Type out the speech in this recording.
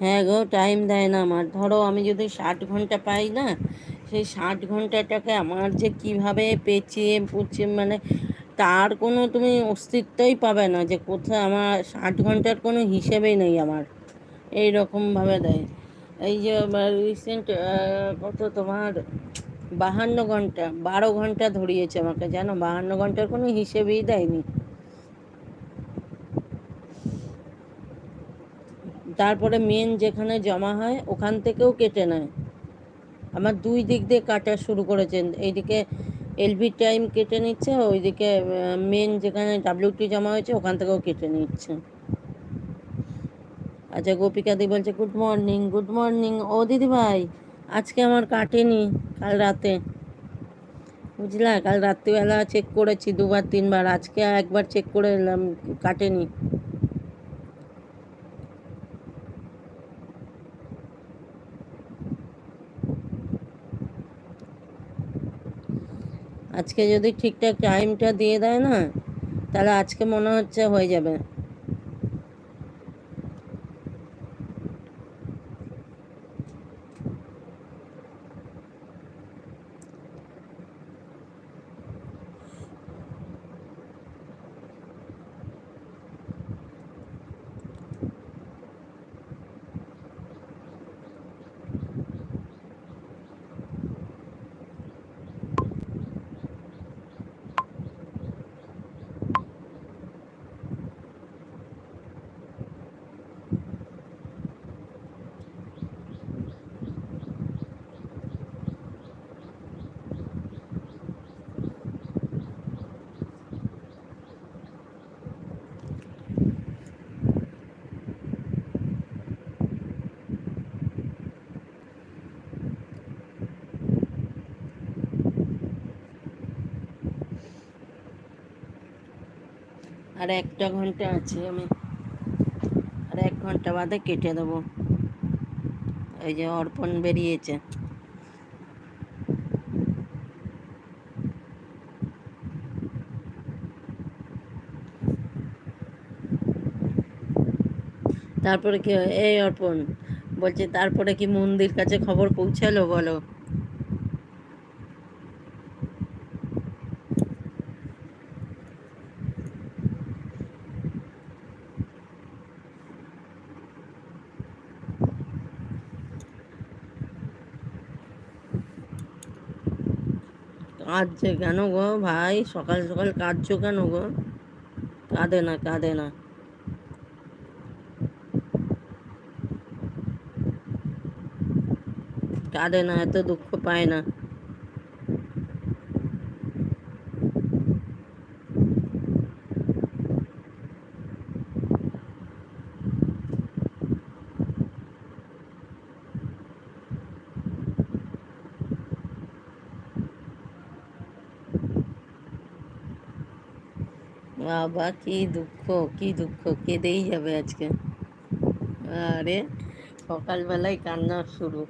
হ্যাঁ গো টাইম দেয় না আমার। ধরো আমি যদি ষাট ঘণ্টা পাই না, সেই ষাট ঘন্টাটাকে আমার যে কীভাবে পেঁচিয়ে পুচিয়ে মানে তার কোনো তুমি অস্তিত্বই পাবে না যে কোথায় আমার ষাট ঘণ্টার কোনো হিসেবেই নেই আমার। এই রকমভাবে দেয়। এই যে রিসেন্ট কত তোমার বাহান্ন ঘণ্টা, বারো ঘণ্টা ধরিয়েছে আমাকে, জানো? বাহান্ন ঘণ্টার কোনো হিসেবেই দেয়নি। তারপরে মেন যেখানে জমা হয়, ওখান থেকেও কেটে নেয়। আমার দুই দিক দিয়ে কাটা শুরু করেছেন এইদিকে এলভি টাইম কেটে নিচ্ছে, ওইদিকে মেন যেখানে ডাব্লিউটি জমা হয়েছে, ওখান থেকেও কেটে নিচ্ছে। আচ্ছা গোপিকাদি বলছে গুড মর্নিং গুড মর্নিং ও দিদি ভাই, আজকে আমার কাটেনি, কাল রাতে। বুঝলা, কাল রাত্রিবেলা চেক করেছি, দুবার, তিনবার। আজকে একবার চেক করে এলাম, কাটেনি। আজকে যদি ঠিকঠাক টাইমটা দিয়ে দেয় না তাহলে আজকে মনে হচ্ছে হয়ে যাবে। আর একটা ঘণ্টা আছে, আমি আর এক ঘণ্টা বাদে কেটে দেবো এই যে অর্পণ বেরিয়েছে তারপরে কি? এই অর্পণ, বলছে তারপরে কি মন্দির কাছে খবর পৌঁছালো বলো কাঁদছে কেন গো ভাই? সকাল সকাল কাঁদছো কেন গো? কাঁদে না কাঁদে না। কাঁদে না, এত দুঃখ পায় না। বাবা কি দুঃখ কি দুঃখ কেঁদেই যাবে আজকে আরে সকালবেলায় কান্না শুরু